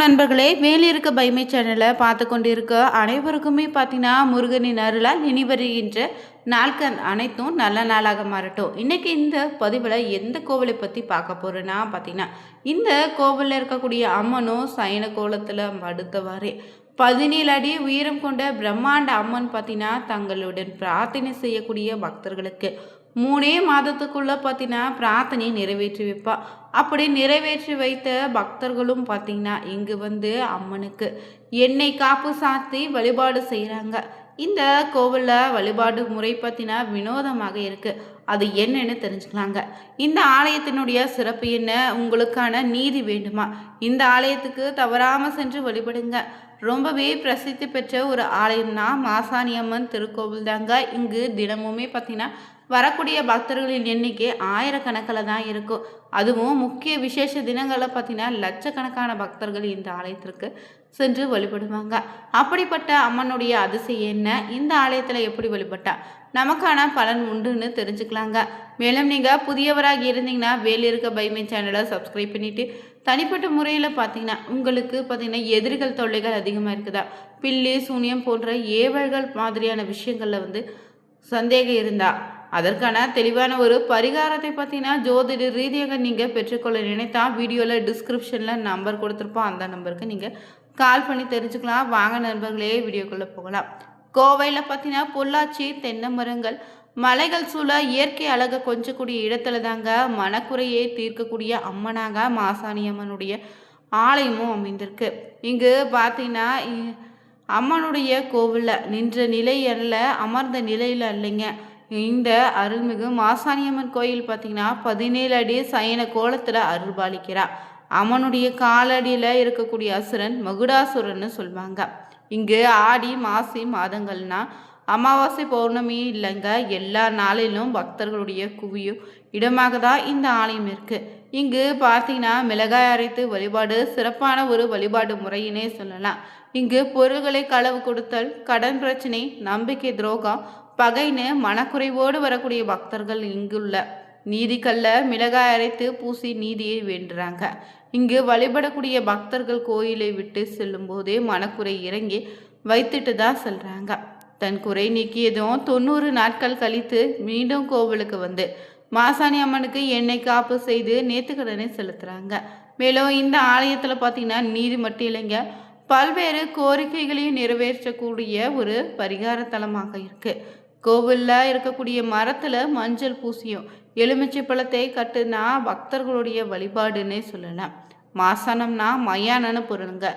நண்பர்களே வேலிருக்க பைமை சேனலை பார்த்து கொண்டிருக்க அனைவருக்குமே பார்த்தீங்கன்னா முருகனின் அருளால் இனி வருகின்ற நாட்கள் அனைத்தும் நல்ல நாளாக மாறட்டும். இன்றைக்கி இந்த பதிவில் எந்த கோவிலை பற்றி பார்க்க போகிறேன்னா பார்த்தீங்கன்னா இந்த கோவிலில் இருக்கக்கூடிய அம்மனும் சயன கோலத்தில் மடுத்தவாறு பதினேழு அடி உயரம் கொண்ட பிரம்மாண்ட அம்மன் பார்த்தீங்கன்னா தங்களுடன் பிரார்த்தனை செய்யக்கூடிய பக்தர்களுக்கு மூணே மாதத்துக்குள்ளே பார்த்தீங்கன்னா பிரார்த்தனையை நிறைவேற்றி வைப்பா. அப்படி நிறைவேற்றி வைத்த பக்தர்களும் பார்த்தீங்கன்னா இங்கு வந்து அம்மனுக்கு எண்ணெய் காப்பு சாத்தி வழிபாடு செய்கிறாங்க இந்த கோவிலில் வழிபாடு முறை பார்த்தீங்கன்னா வினோதமாக இருக்குது அது என்னன்னு தெரிஞ்சுக்கலாங்க. இந்த ஆலயத்தினுடைய சிறப்பு என்ன? உங்களுக்கான நீதி வேண்டுமா? இந்த ஆலயத்துக்கு தவறாமல் சென்று வழிபடுங்க. ரொம்பவே பிரசித்தி பெற்ற ஒரு ஆலயம்னா மாசாணியம்மன் திருக்கோவில் தாங்க இங்கு தினமுமே பார்த்திங்கன்னா வரக்கூடிய பக்தர்களின் எண்ணிக்கை ஆயிரக்கணக்கில் தான் இருக்கும் அதுவும் முக்கிய விசேஷ தினங்களில் பார்த்தீங்கன்னா லட்சக்கணக்கான பக்தர்கள் இந்த ஆலயத்திற்கு சென்று வழிபடுவாங்க. அப்படிப்பட்ட அம்மனுடைய அதிசயம் என்ன? இந்த ஆலயத்தில் எப்படி வழிபட்டா? நமக்கான பலன் உண்டுன்னு தெரிஞ்சுக்கலாங்க. மேலும் நீங்கள் புதியவராக இருந்தீங்கன்னா வேல் இருக்க பைமை சேனலை சப்ஸ்கிரைப் பண்ணிவிட்டு தனிப்பட்ட முறையில் பார்த்தீங்கன்னா உங்களுக்கு பார்த்தீங்கன்னா எதிரிகள் தொல்லைகள் அதிகமாக இருக்குதா? பில்லி சூனியம் போன்ற ஏவல்கள் மாதிரியான விஷயங்களில் வந்து சந்தேகம் இருந்தால் அதற்கான தெளிவான ஒரு பரிகாரத்தை பார்த்தீங்கன்னா ஜோதிட ரீதியாக நீங்கள் பெற்றுக்கொள்ள நினைத்தா வீடியோவில் டிஸ்கிரிப்ஷனில் நம்பர் கொடுத்துருப்போம். அந்த நம்பருக்கு நீங்கள் கால் பண்ணி தெரிஞ்சுக்கலாம். வாங்க நண்பர்களே வீடியோக்குள்ளே போகலாம். கோவையில் பார்த்தீங்கன்னா பொள்ளாச்சி தென்னை மரங்கள் மலைகள் சூழ இயற்கை அழகை கொஞ்சக்கூடிய இடத்துல தாங்க மனக்குறையை தீர்க்கக்கூடிய அம்மனாக மாசாணி அம்மனுடைய ஆலயமும் அமைந்திருக்கு. இங்கு பார்த்தீங்கன்னா அம்மனுடைய கோவிலில் நின்ற நிலை அல்ல அமர்ந்த நிலையில் இல்லைங்க இந்த அருள்மிகு மாசாணியம்மன் கோயில் பார்த்தீங்கன்னா பதினேழு அடி சயன கோலத்தில் அருள்பாலிக்கிறார் அம்மனுடைய காலடியில் இருக்கக்கூடிய அசுரன் மகுடாசுரன்னு சொல்லுவாங்க இங்கு ஆடி மாசி மாதங்கள்னா அமாவாசை பௌர்ணமி இல்லைங்க எல்லா நாளிலும் பக்தர்களுடைய குவியும் இடமாக தான் இந்த ஆலயம் இருக்குது இங்கு பார்த்தீங்கன்னா மிளகாய் அரைத்து வழிபாடு சிறப்பான ஒரு வழிபாடு முறையினே சொல்லலாம். இங்கு பொருள்களை களவு கொடுத்தல் கடன் பிரச்சனை நம்பிக்கை துரோகம் பகைன்னு மனக்குறைவோடு வரக்கூடிய பக்தர்கள் இங்குள்ள நீதிக்கல்ல மிளகாய் அரைத்து பூசி நீதியை வேண்டுறாங்க. இங்கு வழிபடக்கூடிய பக்தர்கள் கோயிலை விட்டு செல்லும் போதே மனக்குறை இறங்கி வைத்துட்டு தான் செல்றாங்க. தன் குறை நீக்கியதும் தொண்ணூறு நாட்கள் கழித்து மீண்டும் கோவிலுக்கு வந்து மாசாணி அம்மனுக்கு எண்ணெய் காப்பு செய்து நேத்துக்கடனை செலுத்துறாங்க. மேலும் இந்த ஆலயத்தில் பார்த்தீங்கன்னா நீதி மட்டும் இல்லைங்க பல்வேறு கோரிக்கைகளையும் நிறைவேற்றக்கூடிய ஒரு பரிகார தலமாக இருக்குது கோவிலில் இருக்கக்கூடிய மரத்தில் மஞ்சள் பூசியும். எலுமிச்சை பழத்தை கட்டுனா பக்தர்களுடைய வழிபாடுன்னே சொல்லலாம். மாசனம்னா மயானன்னு பொருளுங்க.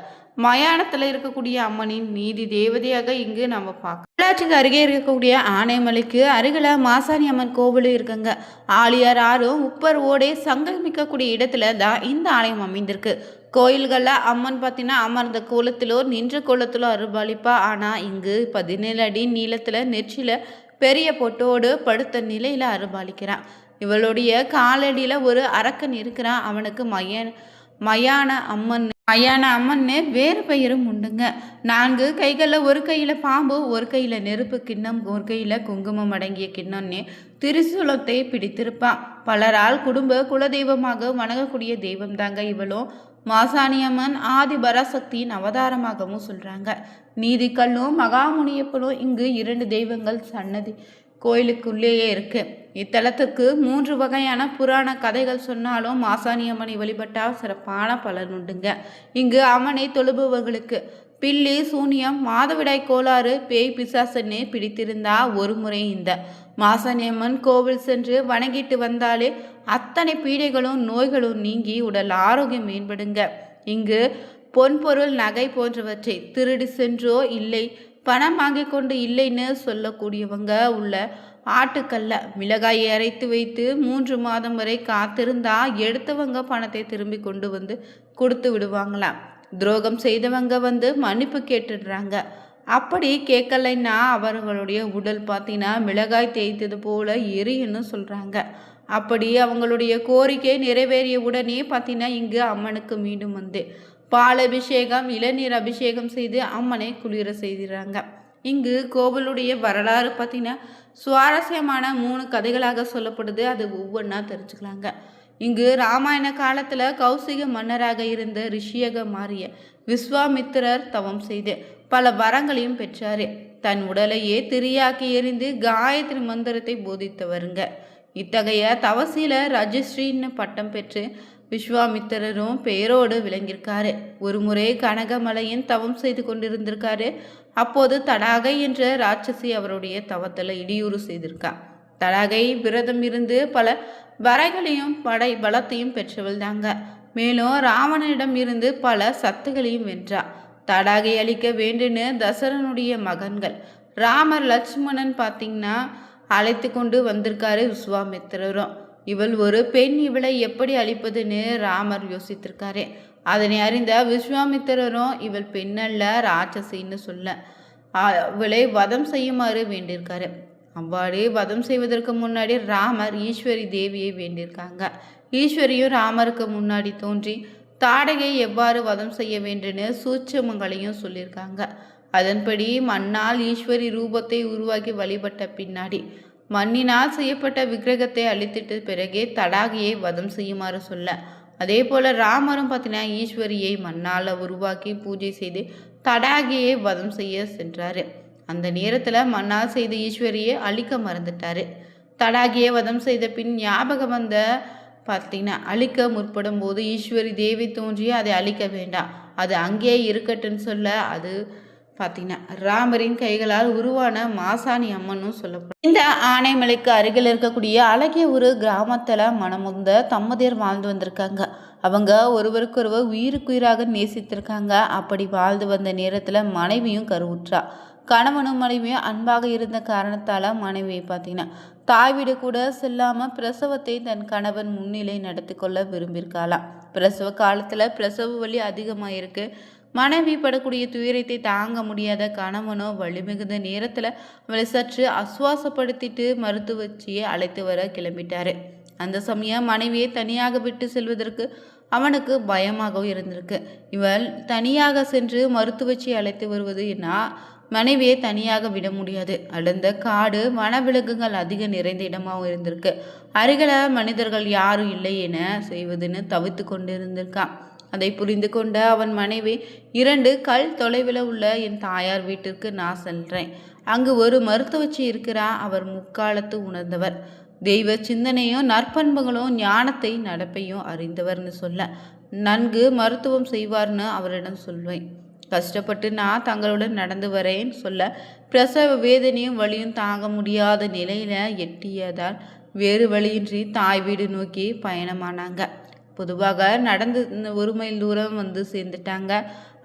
மயானத்தில் இருக்கக்கூடிய அம்மனின் நீதி தேவதையாக இங்கு நம்ம பார்க்கலாம் பொள்ளாச்சிக்கு அருகே இருக்கக்கூடிய ஆனைமலைக்கு அருகில் மாசாணி அம்மன் கோவிலும் இருக்குங்க. ஆழியார் ஆறும் உப்பர் ஓடே சங்கமிக்கக்கூடிய இடத்துல தான் இந்த ஆலயம் அமைந்திருக்கு. கோயில்களில் அம்மன் பார்த்தீங்கன்னா அமர்ந்த கோலத்திலோ நின்ற கோலத்திலோ அருள்பாலிப்பா. ஆனால் இங்கு பதினேழு அடி நீளத்தில் நெற்றியில் பெரிய பொட்டோடு படுத்த நிலையில் அருள்பாலிக்கிறான். இவளுடைய காலடியில் ஒரு அரக்கன் இருக்கிறான். அவனுக்கு மைய மயான அம்மன் ஐயான அம்மன்னு வேறு பெயரும் உண்டுங்க. நான்கு கைகளில் ஒரு கையில் பாம்பு ஒரு கையில் நெருப்பு கிண்ணம் ஒரு கையில் குங்குமம் அடங்கிய கிண்ணம்னு திரிசூலத்தை பிடித்திருப்பான் பலரால் குடும்ப குலதெய்வமாக வணங்கக்கூடிய தெய்வம் தாங்க இவளும் மாசாணியம்மன் ஆதி பராசக்தியின் அவதாரமாகவும் சொல்கிறாங்க நீதிக்கல்லும் மகாமுனியப்பனும் இங்கு இரண்டு தெய்வங்கள் சன்னதி. கோயிலுக்குள்ளேயே இருக்கு. இத்தலத்துக்கு மூன்று வகையான புராண கதைகள் சொன்னாலும் மாசாணியம்மனை வழிபட்டால் சிறப்பான பலன் உண்டுங்க. இங்கு அம்மனை தொழுபவர்களுக்கு பில்லி சூனியம் மாதவிடாய் கோளாறு பேய் பிசாசன்னு பிடித்திருந்தா ஒரு முறை இந்த. மாசனியம்மன் கோவில் சென்று வணங்கிட்டு வந்தாலே அத்தனை பீடைகளும் நோய்களும் நீங்கி உடல் ஆரோக்கியம் மேம்படுங்க. இங்கு பொன்பொருள் நகை போன்றவற்றை திருடி சென்றோ இல்லை பணம் வாங்கி கொண்டு இல்லைன்னு சொல்லக்கூடியவங்க உள்ள ஆட்டுக்கல்ல. மிளகாயை அரைத்து வைத்து மூன்று மாதம் வரை காத்திருந்தா எடுத்தவங்க பணத்தை திரும்பி கொண்டு வந்து கொடுத்து விடுவாங்களாம். துரோகம் செய்தவங்க வந்து மன்னிப்பு கேட்டுடுறாங்க. அப்படி கேட்கலைன்னா அவர்களுடைய உடல் பார்த்தீங்கன்னா மிளகாய் தேய்த்தது போல எரியுன்னு சொல்கிறாங்க அப்படி அவங்களுடைய கோரிக்கை நிறைவேறிய உடனே பார்த்தீங்கன்னா இங்கு அம்மனுக்கு மீண்டும் வந்து பால் அபிஷேகம் இளநீர் அபிஷேகம் செய்து அம்மனை குளிர செய்கிறாங்க இங்கு கோவிலுடைய வரலாறு பார்த்திங்கன்னா சுவாரஸ்யமான மூணு கதைகளாக சொல்லப்படுது. அது ஒவ்வொன்றா தெரிஞ்சுக்கலாங்க. இங்கு ராமாயண காலத்தில் கௌசிக மன்னராக இருந்த ரிஷியாக மாறிய விஸ்வாமித்திரர் தவம் செய்து பல வரங்களையும் பெற்றார். தன் உடலையே திரியாக்கி எறிந்து காயத்ரி மந்திரத்தை போதித்தவருங்க. இத்தகைய தவசீல ரஜஸ்ரீன்னு பட்டம் பெற்று விஸ்வாமித்திரரும் பெயரோடு விளங்கியிருக்காரு. ஒரு முறை கனகமலையின் தவம் செய்து கொண்டிருந்திருக்காரு. அப்போது தடாகை என்ற ராட்சசி அவருடைய தவத்தில் இடியூறு செய்திருக்கா தடாகை விரதம் இருந்து பல வரைகளையும் படை பலத்தையும் பெற்றவள் தாங்க. மேலும் ராவணனிடம் இருந்து பல சத்துகளையும் வென்றா தடாகை அழிக்க வேண்டுன்னு தசரனுடைய மகன்கள். ராமர் லட்சுமணன் பார்த்தீங்கன்னா அழைத்து கொண்டு வந்திருக்காரு விஸ்வாமித்திரரும். இவள் ஒரு பெண் இவளை எப்படி அழிப்பதுன்னு ராமர் யோசித்திருக்காரு. அதனை அறிந்த விஸ்வாமித்திரரும் இவள் பெண்ணல்ல ராட்சசின்னு சொல்ல அவளை வதம் செய்யுமாறு வேண்டியிருக்காரு. அவ்வாறு வதம் செய்வதற்கு முன்னாடி ராமர் ஈஸ்வரி தேவியை வேண்டியிருக்காங்க. ஈஸ்வரியும் ராமருக்கு முன்னாடி தோன்றி தாடகை எவ்வாறு வதம் செய்ய வேண்டுன்னு சூட்சமங்களையும் சொல்லியிருக்காங்க. அதன்படி மண்ணால் ஈஸ்வரி ரூபத்தை உருவாக்கி வழிபட்ட பின்னாடி மண்ணினால் செய்யப்பட்ட விக்கிரகத்தை அழித்திட்ட பிறகே தடாகியை வதம் செய்யுமாறு சொல்ல. அதே போல் ராமரும் பார்த்தீங்கன்னா ஈஸ்வரியை மண்ணால் உருவாக்கி பூஜை செய்து தடாகியை வதம் செய்ய சென்றார். அந்த நேரத்தில் மண்ணால் செய்த ஈஸ்வரியை அழிக்க மறந்துட்டார். தடாகியை வதம் செய்த பின் ஞாபகம் வந்த பார்த்தீங்கன்னா அழிக்க முற்படும் போது ஈஸ்வரி தேவி தோன்றி அதை அழிக்க வேண்டாம். அது அங்கேயே இருக்கட்டுன்னு சொல்ல அது பார்த்தீங்கன்னா ராமரின் கைகளால் உருவான மாசாணி அம்மனும் சொல்லப்படும். இந்த ஆனைமலைக்கு அருகில் இருக்கக்கூடிய அழகிய ஒரு கிராமத்தில் மனமுந்த தம்மதியர் வாழ்ந்து வந்திருக்காங்க. அவங்க ஒருவருக்கொருவர் உயிருக்குயிராக நேசித்திருக்காங்க. அப்படி வாழ்ந்து வந்த நேரத்தில் மனைவியும் கருவுற்றா. கணவனும் மனைவியும் அன்பாக இருந்த காரணத்தால் மனைவியை பார்த்தீங்கன்னா தாய் வீடு கூட செல்லாமல் பிரசவத்தை தன் கணவன் முன்னிலை நடத்தி கொள்ள விரும்பியிருக்காளாம். பிரசவ காலத்தில் பிரசவ வலி அதிகமாக இருக்குது மனைவி படக்கூடிய துயரத்தை தாங்க முடியாத கணவனோ வலிமிகுந்த நேரத்தில் அவளை சற்று அசுவாசப்படுத்திட்டு மருத்துவச்சியை அழைத்து வர கிளம்பிட்டாரு. அந்த சமயம் மனைவியை தனியாக விட்டு செல்வதற்கு அவனுக்கு பயமாகவும் இருந்திருக்கு. இவள் தனியாக சென்று மருத்துவச்சியை அழைத்து வருவது என்ன? மனைவியை தனியாக விட முடியாது. அடர்ந்த காடு வனவிலங்குகள் அதிக நிறைந்த இடமாகவும் இருந்திருக்கு. அருகில மனிதர்கள் யாரும் இல்லை என செய்வதுன்னு தவித்து கொண்டு இருந்திருக்கான் அதை புரிந்து கொண்ட அவன் மனைவி இரண்டு கல் தொலைவில் உள்ள என் தாயார் வீட்டிற்கு நான் செல்றேன் அங்கு ஒரு மருத்துவச்சி இருக்கிறா அவர் முக்காலத்து உணர்ந்தவர். தெய்வ சிந்தனையும் நற்பண்புகளும் ஞானத்தை நடப்பையும் அறிந்தவர்னு சொல்ல நன்கு மருத்துவம் செய்வார்னு அவரிடம் சொல்வேன். கஷ்டப்பட்டு நான் தங்களுடன் நடந்து வரேன் சொல்ல பிரசவ வேதனையும் வழியும் தாங்க முடியாத நிலையில எட்டியதால் வேறு வழியின்றி தாய் வீடு நோக்கி பயணமானாங்க. பொதுவாக நடந்து ஒரு மைல் தூரம் வந்து சேர்ந்துட்டாங்க.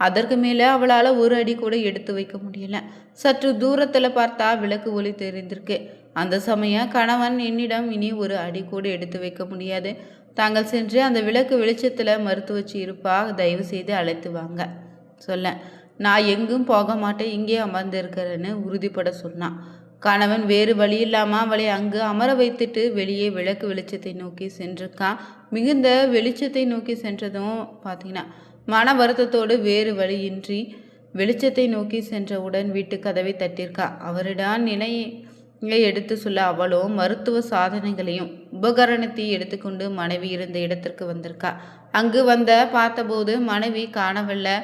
அதற்கு மேலே அவளால் ஒரு அடி கூட எடுத்து வைக்க முடியல. சற்று தூரத்தில் பார்த்தா விளக்கு ஒளி தெரிந்திருக்கு. அந்த சமயம் கணவன் என்னிடம் இனி ஒரு அடி கூட எடுத்து வைக்க முடியாது. தாங்கள் சென்று அந்த விளக்கு வெளிச்சத்தில் மருத்துவச்சு இருப்பா தயவு செய்து அழைத்து வாங்க. சொல்ல நான் எங்கும் போக மாட்டேன் இங்கே அமர்ந்திருக்கிறேன்னு உறுதிப்பட சொன்னான். கணவன் வேறு வழி இல்லாமல் அவளை அங்கு அமர வைத்துட்டு வெளியே விளக்கு வெளிச்சத்தை நோக்கி சென்றிருக்கான். மிகுந்த வெளிச்சத்தை நோக்கி சென்றதும் பார்த்தீங்கன்னா மன வருத்தத்தோடு வேறு வழியின்றி வெளிச்சத்தை நோக்கி சென்றவுடன் வீட்டு கதவை தட்டியிருக்கா அவரிடம் நிலையை எடுத்து சொல்ல அவளோ மருத்துவ சாதனைகளையும் உபகரணத்தையும் எடுத்துக்கொண்டு மனைவி இருந்த இடத்திற்கு வந்திருக்கா. அங்கு வந்த பார்த்தபோது மனைவி காணவில்லை.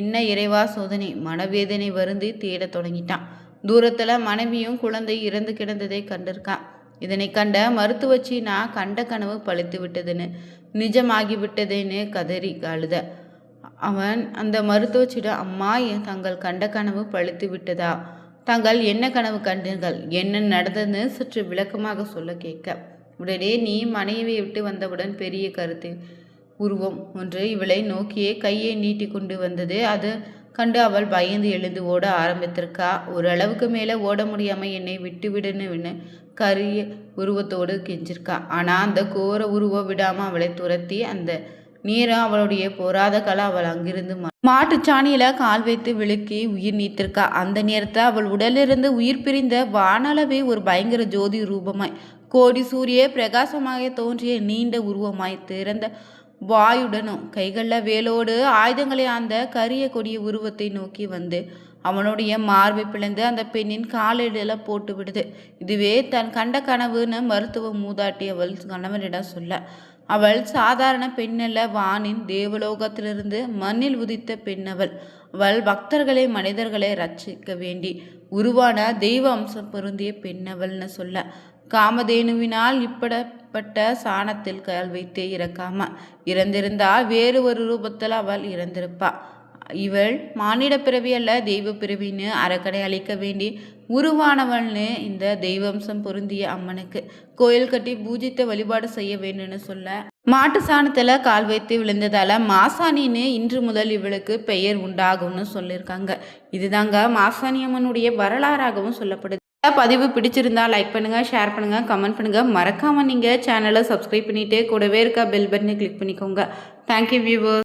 என்ன இறைவா சோதனை? மனவேதனை வருந்தி தேடத் தொடங்கிட்டான். தூரத்தில் மனைவியும் குழந்தை இறந்து கிடந்ததை கண்டிருக்கான். இதனை கண்ட மருத்துவச்சி நான் கண்ட கனவு பழித்து விட்டதுன்னு நிஜமாகி விட்டதுன்னு கதறி அழுத. அவன் அந்த மருத்துவச்சியிடம் அம்மா தங்கள் கண்ட கனவு பழித்து விட்டதா? தாங்கள் என்ன கனவு கண்டீர்கள்? என்ன நடந்ததுன்னு சற்று விளக்கமாக சொல்ல கேட்க. உடனே நீ மனைவியை விட்டு வந்தவுடன் பெரிய கருத்து. உருவம் ஒன்று இவளை நோக்கியே கையை நீட்டி கொண்டு வந்தது. அது கண்டு அவள் பயந்து எழுந்து ஓட ஆரம்பித்திருக்கா? ஓரளவுக்கு மேலே ஓட முடியாமல் என்னை விட்டு விடுன்னு கரிய உருவத்தோடு கெஞ்சிருக்கா. ஆனால் அந்த கோர உருவம் விடாமல் அவளை துரத்தி அந்த நேரம் அவளுடைய போராத கலை அவள் அங்கிருந்து மாட்டுச்சாணியில கால் வைத்து விழுக்கி உயிர் நீத்திருக்கா. அந்த நேரத்தை அவள் உடலிருந்து உயிர் பிரிந்த வானளவே ஒரு பயங்கர ஜோதி ரூபமாய் கோடி சூரிய பிரகாசமாக தோன்றிய நீண்ட உருவமாய் திறந்த வாயுடனும் கைகளில் வேலோடு ஆயுதங்களை அந்த கரிய கொடிய உருவத்தை நோக்கி வந்து அவனுடைய மார்பை பிளந்து அந்த பெண்ணின் காலிடல போட்டு விடுது. இதுவே தன் கண்ட கனவுன்னு மருத்துவ மூதாட்டி அவள் கணவனிடம் சொல்ல. அவள் சாதாரண பெண்ணல்ல வானின் தேவலோகத்திலிருந்து மண்ணில் உதித்த பெண்ணவள். அவள் பக்தர்களை மனிதர்களை ரட்சிக்க வேண்டி உருவான தெய்வ அம்சம் பொருந்திய பெண்ணவள்னு சொல்ல. காமதேனுவினால் இப்பட பட்ட சாணத்தில் கால் வைத்தே இறக்காம. இறந்திருந்தால் வேறு ஒரு ரூபத்தில் அவள் இறந்திருப்பா. இவள் மானிட பிறவி அல்ல தெய்வ பிறவின்னு அறக்கடை அழிக்க வேண்டி உருவானவள்னு இந்த தெய்வம்சம் பொருந்திய அம்மனுக்கு. கோயில் கட்டி பூஜித்தை வழிபாடு செய்ய வேண்டும்னு சொல்ல மாட்டு சாணத்தில் கால் வைத்து விழுந்ததால மாசாணின்னு இன்று முதல் இவளுக்கு பெயர் உண்டாகும்னு சொல்லியிருக்காங்க இதுதாங்க மாசாணி அம்மனுடைய வரலாறாகவும் சொல்லப்படுது. பதிவு பிடிச்சிருந்தா லைக் பண்ணுங்க ஷேர் பண்ணுங்க கமெண்ட் பண்ணுங்க. மறக்காம நீங்க சேனலை சப்ஸ்கிரைப் பண்ணிட்டு கூடவே இருக்க பெல் பட்டனை கிளிக் பண்ணிக்கோங்க. Thank you viewers